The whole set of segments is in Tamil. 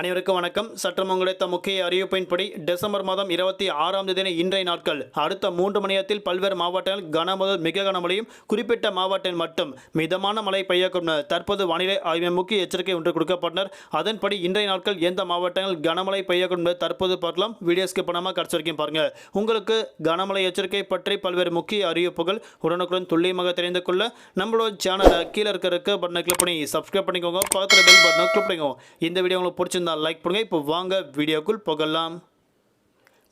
அனைவருக்கும் வணக்கம். சற்றம் கிடைத்த முக்கிய அறிவிப்பின்படி டிசம்பர் மாதம் இருபத்தி ஆறாம் தேதி இன்றைய நாட்கள் அடுத்த மூன்று மணி நேரத்தில் பல்வேறு மாவட்டங்கள் கன முதல் மிக கனமழையும் குறிப்பிட்ட மாவட்டம் மட்டும் மிதமான மழை பெய்யக்கும் தற்போது வானிலை ஆய்வு முக்கிய எச்சரிக்கை ஒன்று கொடுக்கப்பட்டனர். அதன்படி இன்றைய நாட்கள் எந்த மாவட்டங்கள் கனமழை பெய்யக்கும் தற்போது பார்க்கலாம். வீடியோஸ்க்கு பணமாக கடைசி வரைக்கும் பாருங்க. உங்களுக்கு கனமழை எச்சரிக்கை பற்றி பல்வேறு முக்கிய அறிவிப்புகள் உடனுக்குடன் துல்லியமாக தெரிந்து கொள்ள நம்மளோட சேனலை கீழே இருக்கிற பட்டனை கிளிக் பண்ணி சப்ஸ்கிரைப் பண்ணிக்கோங்க. பக்கத்தில் பெல் பட்டனை கிளிக் பண்ணிக்கோங்க. இந்த வீடியோ உங்களுக்கு பிடிச்சிருந்தா பிடிச்சிருந்தால் லைக் பண்ணுங்கள் இப்போ வாங்க வீடியோக்குள் போகலாம்.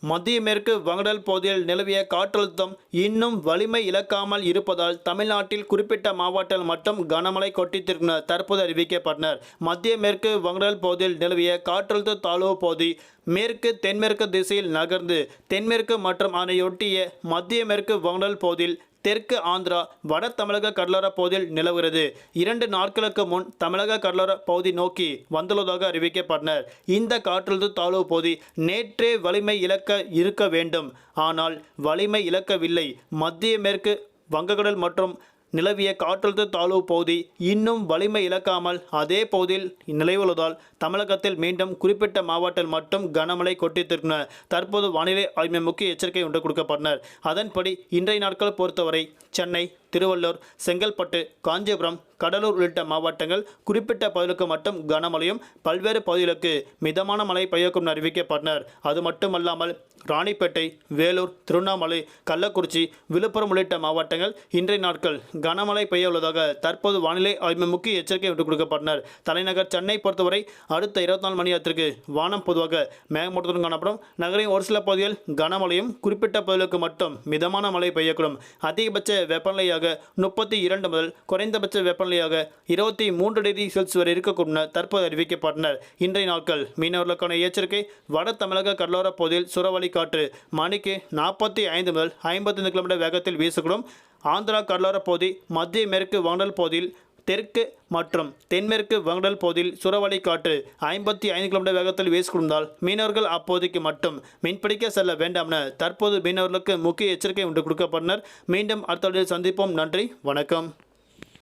மத்திய மேற்கு வங்கடல் பகுதியில் நிலவிய காற்றழுத்தம் இன்னும் வலிமை இழக்காமல் இருப்பதால் தமிழ்நாட்டில் குறிப்பிட்ட மாவட்டங்கள் மட்டும் கனமழை கொட்டித்திருக்கின்றன தற்போது அறிவிக்கப்பட்டனர். மத்திய மேற்கு வங்கடல் பகுதியில் நிலவிய காற்றழுத்த தாழ்வு பகுதி மேற்கு தென்மேற்கு திசையில் நகர்ந்து தென்மேற்கு மற்றும் அதனையொட்டிய மத்திய மேற்கு வங்கடல் பகுதியில் தெற்கு ஆந்திரா வட தமிழக கடலோர பகுதியில் நிலவுகிறது. இரண்டு நாட்களுக்கு முன் தமிழக கடலோர பகுதி நோக்கி வந்துள்ளதாக அறிவிக்கப்பட்டனர். இந்த காற்றழுத்த தாழ்வு பகுதி நேற்றே வலிமை இழக்க இருக்க வேண்டும். ஆனால் வலிமை இழக்கவில்லை. மத்திய மேற்கு வங்கக்கடல் மற்றும் நிலவிய காற்றழுத்த தாழ்வு பகுதி இன்னும் வலிமை இழக்காமல் அதே பகுதியில் நிலவுவதால் தமிழகத்தில் மீண்டும் குறிப்பிட்ட மாவட்டத்தில் மட்டும் கனமழை கொட்டித்திருக்கின்றன. தற்போது வானிலை ஆய்வு முக்கிய எச்சரிக்கை ஒன்று கொடுக்கப்பட்டனர். அதன்படி இன்றைய நாட்கள் பொறுத்தவரை சென்னை திருவள்ளூர் செங்கல்பட்டு காஞ்சிபுரம் கடலூர் உள்ளிட்ட மாவட்டங்கள் குறிப்பிட்ட பகுதிகளுக்கு மட்டும் கனமழையும் பல்வேறு பகுதிகளுக்கு மிதமான மழை பெய்யக்கும் அறிவிக்கப்பட்டனர். அது மட்டுமல்லாமல் ராணிப்பேட்டை வேலூர் திருவண்ணாமலை கள்ளக்குறிச்சி விழுப்புரம் உள்ளிட்ட மாவட்டங்கள் இன்றைய நாட்கள் கனமழை பெய்ய உள்ளதாக தற்போது வானிலை ஆய்வு முக்கிய எச்சரிக்கை விட்டுக் கொடுக்கப்பட்டனர். தலைநகர் சென்னை பொறுத்தவரை அடுத்த இருபத்தி நாலு மணி நேரத்திற்கு வானம் பொதுவாக மேகமூட்டத்துடன் காணப்படும். நகரின் ஒரு சில பகுதியில் கனமழையும் குறிப்பிட்ட பகுதிகளுக்கு மட்டும் மிதமான மழை பெய்யக்கூடும். அதிகபட்ச வெப்பநிலையாக முப்பத்தி இரண்டு முதல் குறைந்தபட்ச வெப்பநிலையாக இருபத்தி மூன்று டிகிரி செல்சியஸ் வரை இருக்கக்கூடும் என தற்போது அறிவிக்கப்பட்டனர். இன்றைய நாட்கள் மீனவர்களுக்கான எச்சரிக்கை வட தமிழக கடலோர பகுதியில் சுறவழி காற்று மணிக்கு நாற்பத்தி ஐந்து முதல் ஐம்பத்தைந்து கிலோமீட்டர் வேகத்தில் வீசக்கூடும். ஆந்திரா கடலோர பகுதி மத்திய மேற்கு வானல் பகுதியில் தெற்கு மற்றும் தென்மேற்கு வங்கடல் பகுதியில் சுறவழி காற்று ஐம்பத்தி ஐந்து கிலோமீட்டர் வேகத்தில் வீசிக்கொண்டால் மீனவர்கள் அப்போதைக்கு மட்டும் மீன்பிடிக்க செல்ல வேண்டாம் என தற்போது மீனவர்களுக்கு முக்கிய எச்சரிக்கை ஒன்று கொடுக்கப்பட்டனர். மீண்டும் அடுத்த சந்திப்போம். நன்றி. வணக்கம்.